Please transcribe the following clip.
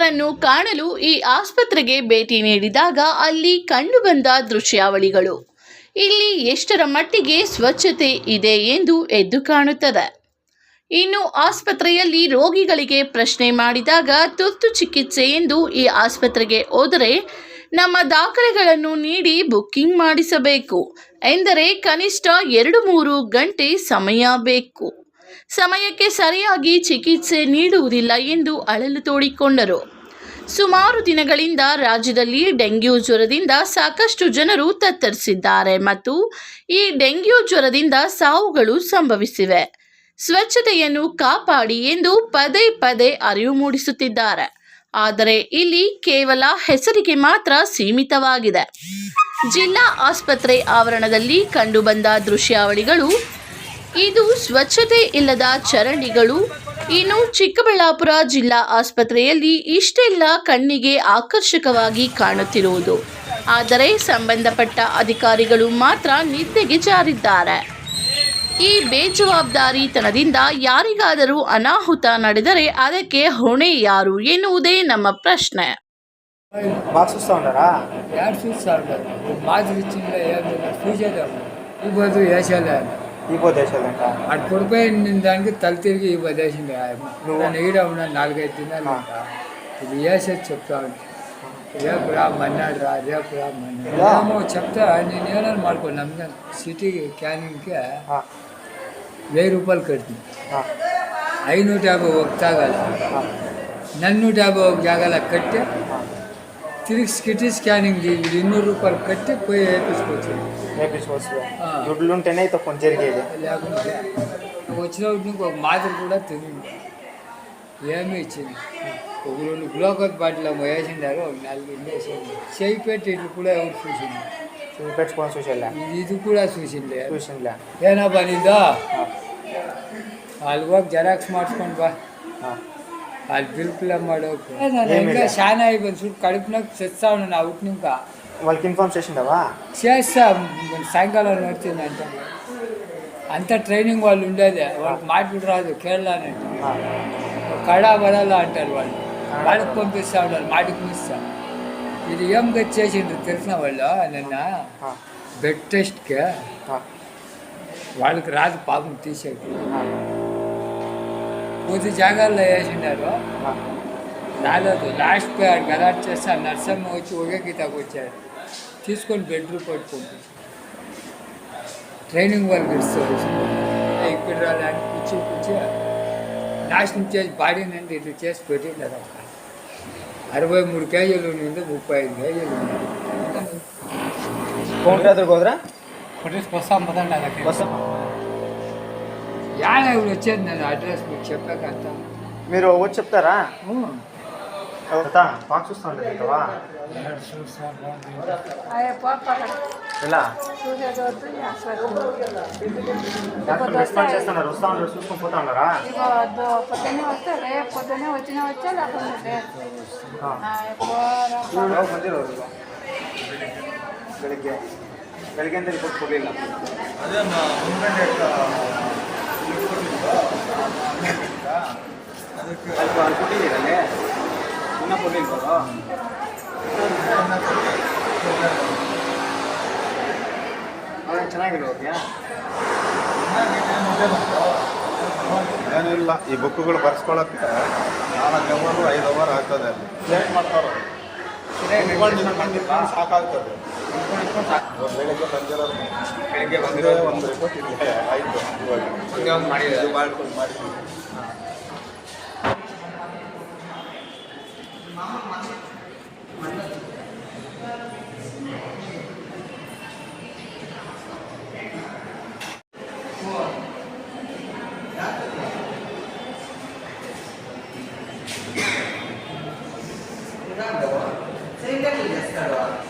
ಸಂತ್ರಸ್ತರನ್ನು ಕಾಣಲು ಈ ಆಸ್ಪತ್ರೆಗೆ ಭೇಟಿ ನೀಡಿದಾಗ ಅಲ್ಲಿ ಕಂಡುಬಂದ ದೃಶ್ಯಾವಳಿಗಳು. ಇಲ್ಲಿ ಎಷ್ಟರ ಮಟ್ಟಿಗೆ ಸ್ವಚ್ಛತೆ ಇದೆ ಎಂದು ಎದ್ದು ಕಾಣುತ್ತದೆ. ಇನ್ನು ಆಸ್ಪತ್ರೆಯಲ್ಲಿ ರೋಗಿಗಳಿಗೆ ಪ್ರಶ್ನೆ ಮಾಡಿದಾಗ ತುರ್ತು ಚಿಕಿತ್ಸೆ ಎಂದು ಈ ಆಸ್ಪತ್ರೆಗೆ ಹೋದರೆ ನಮ್ಮ ದಾಖಲೆಗಳನ್ನು ನೀಡಿ ಬುಕ್ಕಿಂಗ್ ಮಾಡಿಸಬೇಕು. ಎಂದರೆ ಕನಿಷ್ಠ ಎರಡು ಮೂರು ಗಂಟೆ ಸಮಯ ಬೇಕು. ಸಮಯಕ್ಕೆ ಸರಿಯಾಗಿ ಚಿಕಿತ್ಸೆ ನೀಡುವುದಿಲ್ಲ ಎಂದು ಅಳಲು ತೋಡಿಕೊಂಡರು. ಸುಮಾರು ದಿನಗಳಿಂದ ರಾಜ್ಯದಲ್ಲಿ ಡೆಂಗ್ಯೂ ಜ್ವರದಿಂದ ಸಾಕಷ್ಟು ಜನರು ತತ್ತರಿಸಿದ್ದಾರೆ ಮತ್ತು ಈ ಡೆಂಗ್ಯೂ ಜ್ವರದಿಂದ ಸಾವುಗಳು ಸಂಭವಿಸಿವೆ. ಸ್ವಚ್ಛತೆಯನ್ನು ಕಾಪಾಡಿ ಎಂದು ಪದೇ ಪದೇ ಅರಿವು ಮೂಡಿಸುತ್ತಿದ್ದಾರೆ. ಆದರೆ ಇಲ್ಲಿ ಕೇವಲ ಹೆಸರಿಗೆ ಮಾತ್ರ ಸೀಮಿತವಾಗಿದೆ. ಜಿಲ್ಲಾ ಆಸ್ಪತ್ರೆ ಆವರಣದಲ್ಲಿ ಕಂಡುಬಂದ ದೃಶ್ಯಾವಳಿಗಳು ಇದು ಸ್ವಚ್ಛತೆ ಇಲ್ಲದ ಚರಂಡಿಗಳು. ಇನ್ನು ಚಿಕ್ಕಬಳ್ಳಾಪುರ ಜಿಲ್ಲಾ ಆಸ್ಪತ್ರೆಯಲ್ಲಿ ಇಷ್ಟೆಲ್ಲ ಕಣ್ಣಿಗೆ ಆಕರ್ಷಕವಾಗಿ ಕಾಣುತ್ತಿರುವುದು. ಆದರೆ ಸಂಬಂಧಪಟ್ಟ ಅಧಿಕಾರಿಗಳು ಮಾತ್ರ ನಿದ್ದೆಗೆ ಜಾರಿದ್ದಾರೆ. ಈ ಬೇಜವಾಬ್ದಾರಿತನದಿಂದ ಯಾರಿಗಾದರೂ ಅನಾಹುತ ನಡೆದರೆ ಅದಕ್ಕೆ ಹೊಣೆ ಯಾರು ಎನ್ನುವುದೇ ನಮ್ಮ ಪ್ರಶ್ನೆ. ಬಾಕ್ಸ್ ಸರ್ ಬಂದು ఈ దేశాలంట అటు పడిపోయిన దానికి తల తిరిగి ఇవ్వదేసింది నువ్వు- ఈడ ఉన్నా నాలుగైదు దినాలు ఇంకా. ఇది వేసేది చెప్తా ఉంటా. రేపు రా మన్నాడు రా రేపు రా మన్నాడు యా. ఏమో చెప్తా నేను ఏమైనా ಮಾಡ್ಕೊಂಡು ನಮ್ಗೆ ಸಿಟಿ ಕ್ಯಾನಿಂಗ್ಗೆ ఆ, వెయ్యి రూపాయలు కట్టింది ఆ, ಐನೂರ యాభై ఒక తాగాల ఆ, నన్నూట యాభై ఒక జాగాల కట్టి ఆ. తిరిగి సిటీ స్కానింగ్ ఎన్నూరు రూపాయలు కట్టి పోయి వేయించుకోవచ్చు వేయించుకోవచ్చు దుడ్లు ఉంటేనే అయితే కొంచెం జరిగేది లేకుంటే వచ్చినప్పుడు నీకు మాదిరి కూడా తిరిగింది ఏమీ ఇచ్చింది ఒక రెండు గ్లూకోజ్ బాటిల్ వేసిండారు ఒక నాలుగు వేసింది చేయి పెట్టి ఇట్లు కూడా ఎవరు చూసింది పెట్టుకొని చూసేలా ఇది కూడా చూసిండే చూసిండే ఏనా పనిందా వాళ్ళు జరాక్స్ మార్చుకోండి బా వాళ్ళు బిల్కులు అమ్మాడు ఇంకా. చాలా అయిపోయింది. చూడు కడుపునకు తెస్తా ఉన్నాను అవుట్ ఇంకా. వాళ్ళకి ఇన్ఫార్మ్ చేసిండవా? చేస్తా సాయంకాలం నడుతుంది అంట. అంత ట్రైనింగ్ వాళ్ళు ఉండేది. వాళ్ళకి మాటలు రాదు కేరళ అని కడా వరాలా అంటారు వాళ్ళు. వాళ్ళకి పంపిస్తా ఉన్నారు మాటికి ఇస్తా ఇది ఏం గతి చేసిండ్రు తెలిసిన వాళ్ళు నిన్న? బెడ్ టెస్ట్కి. వాళ్ళకి రాదు పాపం తీసేకి మూడు జాగాల్లో వేసిండారు. రాలేదు లాస్ట్ పేరు గలాట్ చేస్తే ఆ నర్సమ్మ వచ్చి ఒకే గీతకు వచ్చారు. తీసుకొని బెడ్రూమ్ పట్టుకుంటుంది ట్రైనింగ్ వాళ్ళకి ఇస్తారు ఇక్కడ రాలని కూర్చి కూర్చి. నాశనం చేసి బాడీ నుండి ఇట్లా చేసి పెట్టిండారు అరవై మూడు కేజీలు ఉండింది ముప్పై ఐదు కేజీలు ఉండింది కోదరా కొట్టేసి వస్తాం పదండి అలా వస్తాం యాడ ఇప్పుడు వచ్చేది నేను అడ్రస్ మీకు చెప్పాకంత మీరు వచ్చి చెప్తారా అవుతా బాక్స్ చూస్తా ఉంటుంది ఇంతవా ఎలా డాక్టర్ రెస్పాన్స్ చేస్తున్నారు వస్తా ఉన్నారు చూసుకొని పోతా ఉన్నారా ఇగో పొద్దున్నే వస్తే రేపు పొద్దున్నే వచ్చిన వచ్చా లేకపోతే ఆ. ఎక్కువ ಇವ್ರು ಬಂದಿರೋರು ಬೆಳಿಗ್ಗೆ ಬೆಳಿಗ್ಗೆ ಅಂತ ರಿಪೋರ್ಟ್ ಕೊಡಲಿಲ್ಲ ಅದಕ್ಕೆ ಇನ್ನೂ ಚೆನ್ನಾಗಿರೋದ್ಯಾ ಏನಿಲ್ಲ ಈ ಬುಕ್ಗಳು ಬರ್ಸ್ಕೊಳಕ್ಕೆ. ನಾಲ್ಕು ಅವರು ಐದು ಅವರ್ ಆಗ್ತದೆ ಅಲ್ಲಿ. ಲೇಟ್ ಮಾಡ್ತಾರೆ ಸಾಕಾಗ್ತದೆ. ಬೆಳಗ್ಗೆ ಬಂದಿರೋ ಬೆಳಗ್ಗೆ ಬಂದಿರೋ ಒಂದು ರಿಪೋರ್ಟ್ ಇದೆ ಆಯಿತು ಇವಾಗ ಹಿಂಗೆ ಒಂದು ಮಾಡಿದ್ರು ಮಾಡ್ಕೊಂಡು ಮಾಡಿದ್ವಿ Saya kan tidak sekarang.